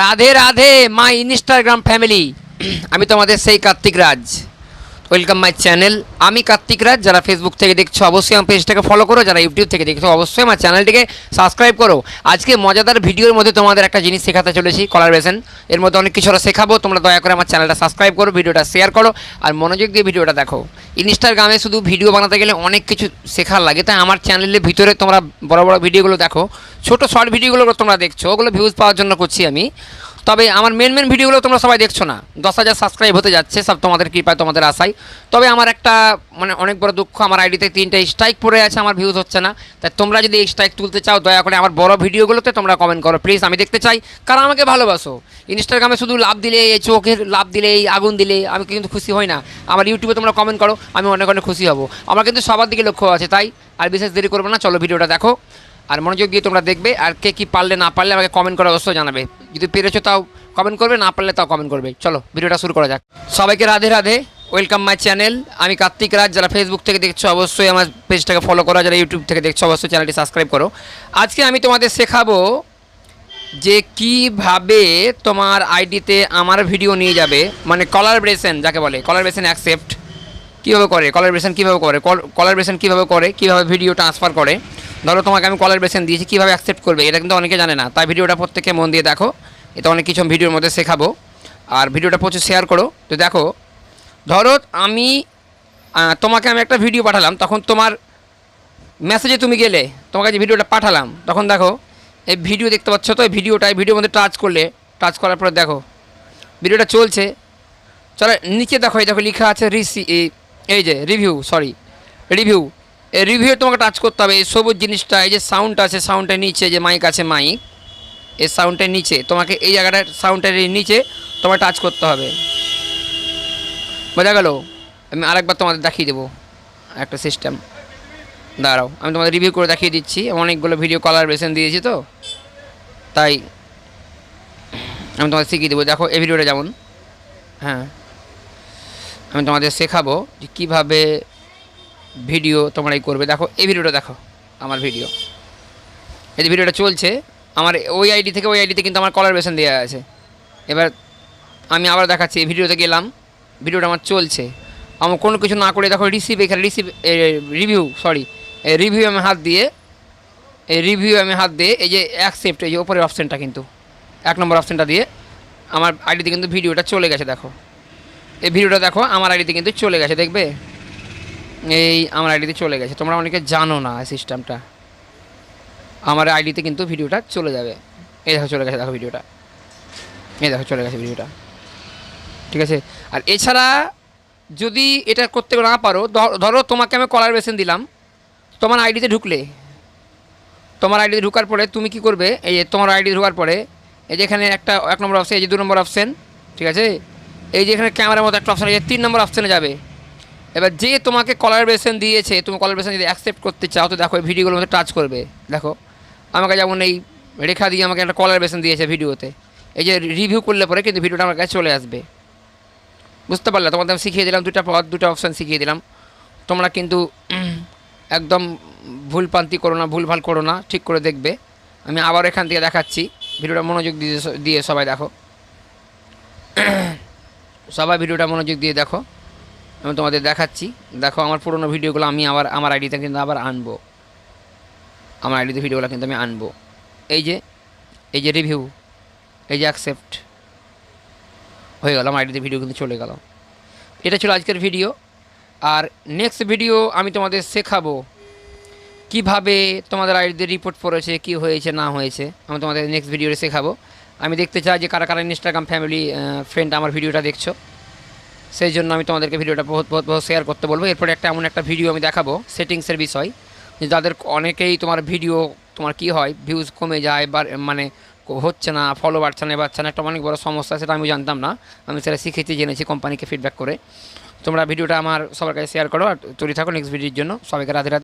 Radhe Radhe my Instagram family আমি তোমাদের সেই Kartik Raj. Welcome my channel আমি কার্তিক রাজ, যারা ফেসবুক থেকে দেখছ অবশ্যই আমার পেজটাকে ফলো করো, যারা ইউটিউব থেকে দেখছ অবশ্যই আমার চ্যানেলটিকে সাবস্ক্রাইব করো। আজকে মজাদার ভিডিওর মধ্যে তোমাদের একটা জিনিস শেখাতে চলেছি কলার বেসন এর মধ্যে অনেক কিছু শেখাবো, তোমরা দয়া করে আমার চ্যানেলটা সাবস্ক্রাইব করো, ভিডিওটা শেয়ার করো, আর মনোযোগ দিয়ে ভিডিওটা দেখো। ইনস্টাগ্রামে শুধু ভিডিও বানাতে গেলে অনেক কিছু শেখার লাগে, তাই আমার চ্যানেলের ভিতরে তোমরা বড় বড় ভিডিওগুলো দেখো। ছোট শর্ট ভিডিওগুলো তোমরা দেখছ, ওগুলো ভিউজ পাওয়ার জন্য করছি আমি। তবে আমার মেন মেন ভিডিওগুলো তোমরা সবাই দেখছ না। দশ হাজার সাবস্ক্রাইব হতে যাচ্ছে, সব তোমাদের কৃপায়, তোমাদের আশায়। তবে আমার একটা মানে অনেক বড় দুঃখ, আমার আইডিতে তিনটে স্ট্রাইক পড়ে আছে, আমার ভিউজ হচ্ছে না। তাই তোমরা যদি এই স্ট্রাইক তুলতে চাও, দয়া করে আমার বড় ভিডিওগুলোতে তোমরা কমেন্ট করো। প্লিজ আমি দেখতে চাই। কারণ আমাকে ভালোবাসো? ইনস্টাগ্রামে শুধু লাভ দিলে, এই চোখের লাভ দিলে, এই আগুন দিলে, আমি কিন্তু খুশি হই না। আমার ইউটিউবে তোমরা কমেন্ট করো, আমি অনেক অনেক খুশি হব। আমার কিন্তু সবার দিকে লক্ষ্য আছে, তাই? আর বিশেষ দেরি করব না, চলো ভিডিওটা দেখো। আর মনোযোগ দিয়ে তোমরা দেখবে আর কে কি পারলে না পারলে আমাকে কমেন্ট করে অবশ্যই জানাবে। যদি পেরেছ তাও কমেন্ট করবে, না পারলে তাও কমেন্ট করবে। চলো, ভিডিওটা শুরু করা যাক। সবাইকে Radhe Radhe. Welcome my channel আমি কার্তিক রাজ, যারা ফেসবুক থেকে দেখছ অবশ্যই আমার পেজটাকে ফলো করো যারা ইউটিউব থেকে দেখছ অবশ্যই চ্যানেলটি সাবস্ক্রাইব করো। আজকে আমি তোমাদের শেখাবো যে কীভাবে তোমার আইডিতে আমার ভিডিও নিয়ে যাবে মানে কলার ব্রেসেন যাকে বলে কলার ব্রেসেন অ্যাকসেপ্ট কীভাবে করে কলার ব্রেসেন কীভাবে করে কলার ব্রেসেন কীভাবে করে, কীভাবে ভিডিও ট্রান্সফার করে। ধরো তোমাকে আমি কলার ব্রেসেন দিয়েছি, কীভাবে অ্যাকসেপ্ট করবে? এটা কিন্তু অনেকে জানে না। তাই ভিডিওটা প্রত্যেকে মন দিয়ে দেখো। এটা অনেক কিছু ভিডিওর মধ্যে শেখাবো। আর ভিডিওটা প্রচুর শেয়ার করো। তো দেখো, ধরো আমি তোমাকে আমি একটা ভিডিও পাঠালাম। তখন তোমার মেসেজে তুমি গেলে, তোমাকে যে ভিডিওটা পাঠালাম, তখন দেখো, এই ভিডিও দেখতে পাচ্ছ তো? এই ভিডিওটা এই ভিডিওর মধ্যে টাচ করলে টাচ করার পরে দেখো ভিডিওটা চলছে। চলো, নিচে দেখো, এই দেখো লেখা আছে রিসি এই যে রিভিউ সরি রিভিউ রিভিউ তোমাকে টাচ করতে হবে। এই সবুজ জিনিসটা, এই যে সাউন্ড আছে সাউন্ডের নিচে, যে মাইক আছে মাইক এই সাউন্ডের নিচে, তোমাকে এই জায়গাটার সাউন্ডের নিচে তোমাকে টাচ করতে হবে। বোঝা গেল? আমি আরেকবার তোমাদের দেখিয়ে দেবো একটা সিস্টেম দাঁড়াও, আমি তোমাদের রিভিউ করে দেখিয়ে দিচ্ছি। অনেকগুলো ভিডিও কলার বেসন দিয়েছি তো। তাই আমি তোমাদের শিখিয়ে দেবো। দেখো, এই ভিডিওটা যেমন হ্যাঁ আমি তোমাদের শেখাবো যে কীভাবে ভিডিও তোমরা এই করবে। দেখো, এই ভিডিওটা দেখো, আমার ভিডিও। এই যে ভিডিওটা চলছে, আমার ওই আইডি থেকে ওই আইডিতে কিন্তু আমার কলার বেসন দেওয়া আছে। এবার আমি আবার দেখাচ্ছি, এই ভিডিওতে গেলাম, ভিডিওটা আমার চলছে। আমার কোনো কিছু না করে দেখো রিসিভ এখানে রিসিভ রিভিউ সরি রিভিউ আমি হাত দিয়ে এই রিভিউ আমি হাত দিয়ে, এই যে অ্যাকসেপ্ট এই যে ওপরের অপশানটা কিন্তু, এক নম্বর অপশানটা দিয়ে, আমার আইডিতে কিন্তু ভিডিওটা চলে গেছে, দেখো। এই ভিডিওটা দেখো, আমার আইডিতে কিন্তু চলে গেছে, দেখবে? এই আমার আইডিতে চলে গেছে। তোমরা অনেকে জানো না এই সিস্টেমটা আমার আইডিতে কিন্তু ভিডিওটা চলে যাবে। এই দেখো চলে গেছে, দেখো ভিডিওটা। এই দেখো চলে গেছে ভিডিওটা। ঠিক আছে? আর এছাড়া যদি এটা করতে না পারো ধরো তোমাকে আমি কলার বেসন দিলাম। তোমার আইডিতে ঢুকলে। তোমার আইডিতে ঢুকার পরে তুমি কি করবে? এই যে তোমার আইডি ঢোকার পরে, এই যে এখানে একটা এক নম্বর অপশন এই যে দু নম্বর অপশন ঠিক আছে? এই যে এখানে ক্যামেরার মতো একটা অপশান এই যে তিন নম্বর অপশানে যাবে। এবার যে তোমাকে কলার বেসন দিয়েছে, তুমি কলার বেসন যদি অ্যাকসেপ্ট করতে চাও, তো দেখো এই ভিডিওগুলোর মধ্যে টাচ করবে। দেখো, আমাকে যেমন এই রেখা দিয়ে আমাকে একটা কলার বেসন দিয়েছে ভিডিওতে এই যে রিভিউ করলে পরে কিন্তু ভিডিওটা আমার কাছে চলে আসবে। বুঝতে পারলে? তোমাদের আমি শিখিয়ে দিলাম দুটা পথ দুটো অপশান শিখিয়ে দিলাম। তোমরা কিন্তু একদম ভুল পান্তি করো না ভুল ভালো করো না, ঠিক করে দেখবে। আমি আবার এখান থেকে দেখাচ্ছি। ভিডিওটা মনোযোগ দিয়ে দিয়ে সবাই দেখো। সবাই ভিডিওটা মনোযোগ দিয়ে দেখো। আমি তোমাদের দেখাচ্ছি। দেখো, আমার পুরোনো ভিডিওগুলো আমি আবার আমার আইডিতে কিন্তু আবার আনব। আমার আইডিতে ভিডিওগুলো কিন্তু আমি আনব। এই যে এই যে রিভিউ এই যে অ্যাকসেপ্ট হয়ে গেল, আমার আইডিতে ভিডিও কিন্তু চলে গেল। এটা ছিল আজকের ভিডিও আর নেক্সট ভিডিও আমি তোমাদের শেখাবো কীভাবে তোমাদের আইডিতে রিপোর্ট পড়েছে, কি হয়েছে, না হয়েছে। আমি তোমাদের নেক্সট ভিডিওতে শেখাবো। আমি দেখতে চাই যে কারা কারা ইনস্টাগ্রাম ফ্যামিলি ফ্রেন্ড আমার ভিডিওটা দেখছ। সেই জন্য আমি তোমাদেরকে ভিডিওটা বহুত বহুত বহুত শেয়ার করতে বলব। এরপরে একটা এমন একটা ভিডিও আমি দেখাবো, সেটিংসের বিষয়। যে যাদের অনেকেই তোমার ভিডিও তোমার কি হয় ভিউজ কমে যায় বা মানে হচ্ছে না ফলো বাড়ছে না বাড়ছে না, একটা অনেক বড় সমস্যা, সেটা আমি জানতাম না। আমি সেটা শিখেছি, জেনেছি কোম্পানিকে ফিডব্যাক করে। তোমরা ভিডিওটা আমার সবার কাছে শেয়ার করো আর তৈরি থাকো নেক্সট ভিডিওর জন্য। সবাইকে রাধে।